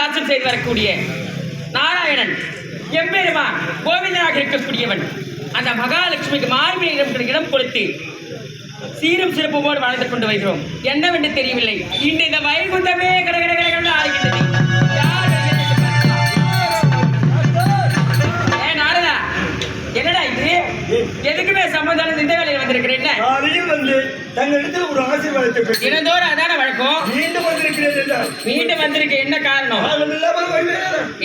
வாசல் செய்து வரக்கூடிய நாராயணன் எம்பெருமா கோவிந்தனாக இருக்கக்கூடியவன் அந்த மகாலட்சுமிக்கு மார்பில் இடம் கொடுத்து சீரும் சிறப்புமோடு வாழ்ந்து கொண்டு வருகிறோம். என்னவென்று தெரியவில்லை. இன்று இந்த வைகுந்தமே கடகட வந்திருக்கிறேன் என்ன காலையில் வந்து தங்களிடத்தில் ஒரு ஆசீர்வாதத்தை பெற்று தினந்தோறும் அதான வழக்கம். மீண்டும் வந்திருக்கிறேன் மீண்டும் வந்திருக்க என்ன காரணம்?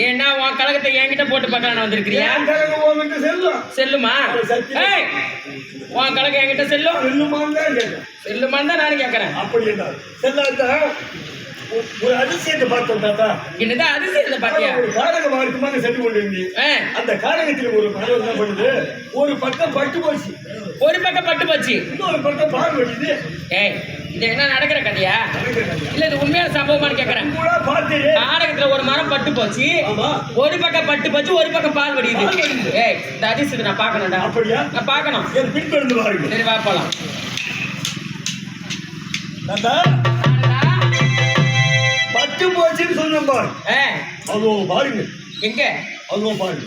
ஏன்னா உன் கழகத்தை என்கிட்ட போட்டு பார்க்கலாம் வந்திருக்கிறியா? செல்லும்? செல்லுமா? உன் கழகம் என்கிட்ட செல்லும்? செல்லுமான்னு தான் செல்லுமான்னு தான் நானும் கேட்கறேன் அப்படி என்றார் செல்லாதா? ஒரு அதிசயத்தை பார்த்தோம் தாத்தா என்னதான் அதிசயத்தை பாத்தியா ஒரு காரக மார்க்கமாக சென்று கொண்டிருந்தேன் அந்த காரகத்தில் ஒரு மரம் என்ன பண்ணுது? ஒரு பக்கம் பட்டு போச்சு. ஒரு பக்கம் பட்டு போச்சு. இன்னொரு பக்கம் பால் வடிது ஏய் இது என்ன நடக்கிற கதையா? இல்ல இது உண்மையான சம்பவமானு கேக்குறேன். நாடகத்துல ஒரு மரம் பட்டு போச்சு. ஒரு பக்கம் பட்டு போச்சு ஒரு பக்கம் பால் வடியுது. ஏய் இந்த அதிசயத்தை நான் பார்க்கணும்டா. அப்படியா? நான் பார்க்கணும். என் பாருங்க சரி வா போலாம். தாத்தா? பட்டு போச்சுன்னு சொன்னேன் பாரு. அதோ பாருங்க. எங்க? அதோ பாருங்க.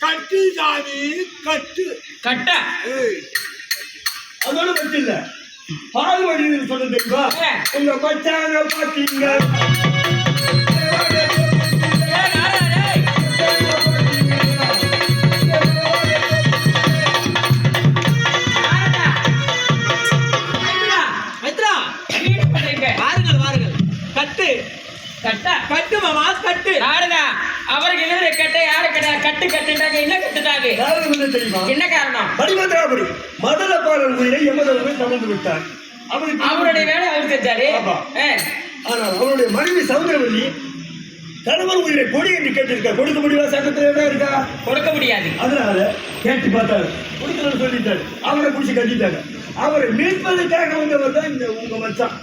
கட்டு சாமி கட்டு. கட்ட? அதோட மட்டும் இல்ல பால் வடிவில் சொன்ன தெரியுமா. உங்க மச்சான பாத்தீங்க கட்டா? கட்டு மாமா கட்டு. நாரதா, அவருக்கு எழுதுற கட்ட? யாரு கட்ட? கட்டு கட்டுட்டாங்க என்ன கட்டுட்டாங்க யாரும் என்ன தெரியுமா? என்ன காரணம்? பரிமந்திராபுரி மதன பாலன் உயிரை யமதர்மன் தமந்து விட்டார். அவருக்கு அவருடைய வேலை அவர் செஞ்சாரு ஆனால் அவருடைய மனைவி சௌந்தரவல்லி கணவன் உயிரை கொடி என்று கேட்டிருக்கா. கொடுக்க முடியுமா? சட்டத்தில் என்ன இருக்கா? கொடுக்க முடியாது. அதனால கேட்டு பார்த்தாரு. கொடுக்கலன்னு சொல்லிட்டாரு. அவரை பிடிச்சி கட்டிட்டாங்க. அவரை மீட்பதற்காக வந்தவர் தான் இந்த உங்க மச்சான்.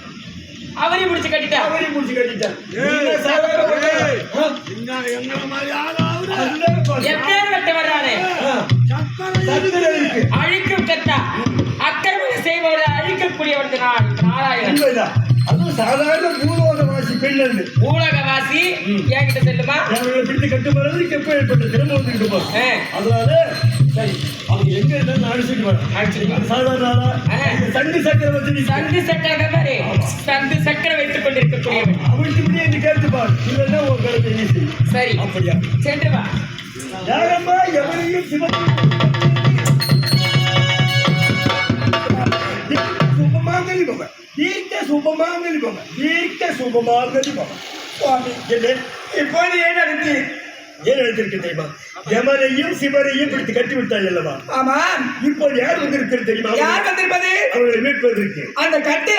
அவரையும் முடிச்சு கட்டிட்டா அவரையும் சத்திரம் இருக்கு. அழிக்கும் கட்டா அக்கிரமம் செய்பவரை அழிக்கக்கூடியவன் நான் நாராயணன். அதுவும் சாதாரண பூலோகவாசி பெண் என்று ஊடகவாசி என்கிட்ட செல்லுமா? அவர்களை பிடித்து கட்டுப்படுறதுக்கு எப்போ ஏற்பட்ட திறமை வந்துட்டு போறோம் ஆ, அதனால சரி. எங்க இருந்தாலும் வா. சாதாரண ஆளா? ஆ. இந்த சங்கு சக்கரவர்த்தி சந்து சக்கர சக்கர வைத்துக் கொண்டிருக்கக்கூடியவன் அவருக்கு இப்படி என்று கேட்டு பாரு. இல்லைன்னா உன் கருத்தை சரி. அப்படியா? சென்று வா. யாரம்மா? எவரையும் சிவனையும் சுபமாங்கலி போங்க தீர்க்க சுபமாங்கலி போங்க தீர்க்க சுபமாங்கலி போங்க சுவாமி இப்போது ஏன் நடத்தி ஏன் நடத்திருக்கு தெரியுமா? யமனையும் சிவனையும் பிடித்து கட்டி விட்டாய் அல்லவா? ஆமா இப்போது யார் வந்திருக்கிறது தெரியுமா? யார் வந்திருப்பது? அவர்களை மீட்பதற்கு அந்த கட்டை